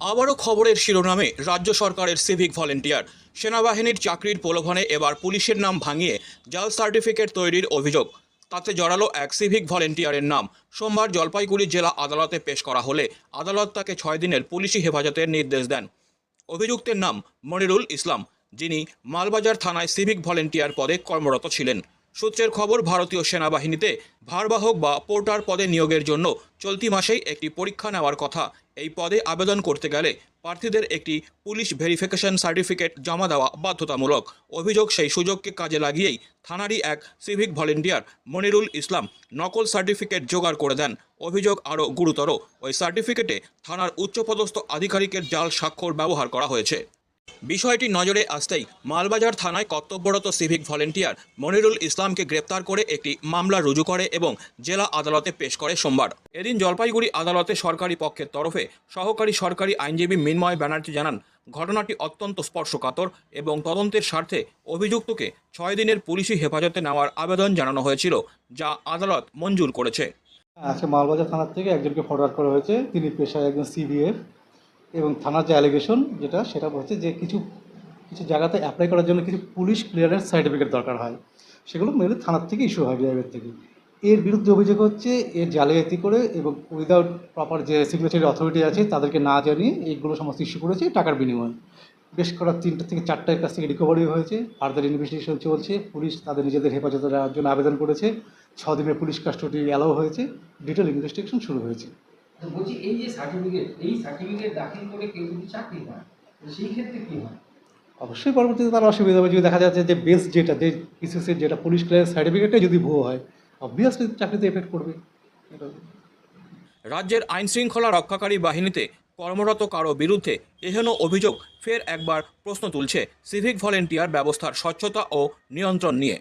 আবারও খবরের শিরোনামে রাজ্য সরকারের সিভিক ভলেন্টিয়ার সেনাবাহিনীর চাকরির প্রলোভনে এবার পুলিশের নাম ভাঙিয়ে জাল সার্টিফিকেট তৈরির অভিযোগ। তাতে জড়ালো এক সিভিক ভলেন্টিয়ারের নাম। সোমবার জলপাইগুড়ি জেলা আদালতে পেশ করা হলে আদালত তাকে ছয় দিনের পুলিশি হেফাজতের নির্দেশ দেন। অভিযুক্তের নাম মনিরুল ইসলাম, যিনি মালবাজার থানায় সিভিক ভলেন্টিয়ার পদে কর্মরত ছিলেন। সূত্রের খবর, ভারতীয় সেনাবাহিনীতে ভারবাহক বা পোর্টার পদে নিয়োগের জন্য চলতি মাসেই একটি পরীক্ষা নেওয়ার কথা। এই পদে আবেদন করতে গেলে প্রার্থীদের একটি পুলিশ ভেরিফিকেশন সার্টিফিকেট জমা দেওয়া বাধ্যতামূলক। অভিযোগ সেই সুযোগকে কাজে লাগিয়েই থানারই এক সিভিক ভলেন্টিয়ার মনিরুল ইসলাম নকল সার্টিফিকেট জোগাড় করে দেন। অভিযোগ আরও গুরুতর, ওই সার্টিফিকেটে থানার উচ্চপদস্থ আধিকারিকের জাল স্বাক্ষর ব্যবহার করা হয়েছে। বিষয়টি নজরে আসতেই মালবাজার থানায় কর্তব্যরত সিভিক ভলেন্টিয়ার মনিরুল ইসলামকে গ্রেপ্তার করে একটি মামলা রুজু করে এবং জেলা আদালতে পেশ করে সোমবার। এদিন জলপাইগুড়ি আদালতে সরকারি পক্ষের তরফে সহকারী সরকারি আইনজীবী মিনময় ব্যানার্জি জানান, ঘটনাটি অত্যন্ত স্পর্শকাতর এবং তদন্তের স্বার্থে অভিযুক্তকে ছয় দিনের পুলিশি হেফাজতে নেওয়ার আবেদন জানানো হয়েছিল, যা আদালত মঞ্জুর করেছে। আজকে মালবাজার থানার থেকে একজনকে ফরওয়ার্ড করা হয়েছে, তিনি পেশায় একজন সিবিএফ। এবং থানার যে অ্যালিগেশন যেটা, সেটা হচ্ছে যে কিছু কিছু জায়গাতে অ্যাপ্লাই করার জন্য কিছু পুলিশ ক্লিয়ারেন্স সার্টিফিকেট দরকার হয়। সেগুলো মেনলি থানার থেকে ইস্যু হয় বিআইএর থেকে। এর বিরুদ্ধে অভিযোগ হচ্ছে, এর জালিয়াতি করে এবং উইদাউট প্রপার যে সিগনেচারি অথরিটি আছে, তাদেরকে না জানিয়ে এইগুলো সমস্ত ইস্যু করেছে টাকার বিনিময়ে। বেশ করা তিনটা থেকে চারটার কাছ থেকে রিকভারি হয়েছে ফার্দার ইনভেস্টিগেশন চলছে পুলিশ তাদের নিজেদের হেফাজতে নেওয়ার জন্য আবেদন করেছে ছ দিনের পুলিশ কাস্টডি অ্যালাউ হয়েছে ডিটেল ইনভেস্টিগেশন শুরু হয়েছে। তো বলছি এই যে সার্টিফিকেট এই সার্টিফিকেট দাখিল করে কেউ যদি চাকরি পায় তো সেই ক্ষেত্রে কি হয়? অবশ্যই পরবর্তীতে তার অসুবিধা হবে। যদি দেখা যাচ্ছে যে বেস যেটা যে বিসিসের যেটা পুলিশ ক্লিয়ারেন্স সার্টিফিকেটে যদি ভুয়ো হয় অবভিয়াসলি চাকরিতে এফেক্ট করবে রাজ্যের আইন শৃঙ্খলা রক্ষাকারী বাহিনীতে কর্মরত কারও বিরুদ্ধে এহেন অভিযোগ ফের একবার প্রশ্ন তুলছে। সিভিক ভলেন্টিয়ার ব্যবস্থার স্বচ্ছতা ও নিয়ন্ত্রণ নিয়ে।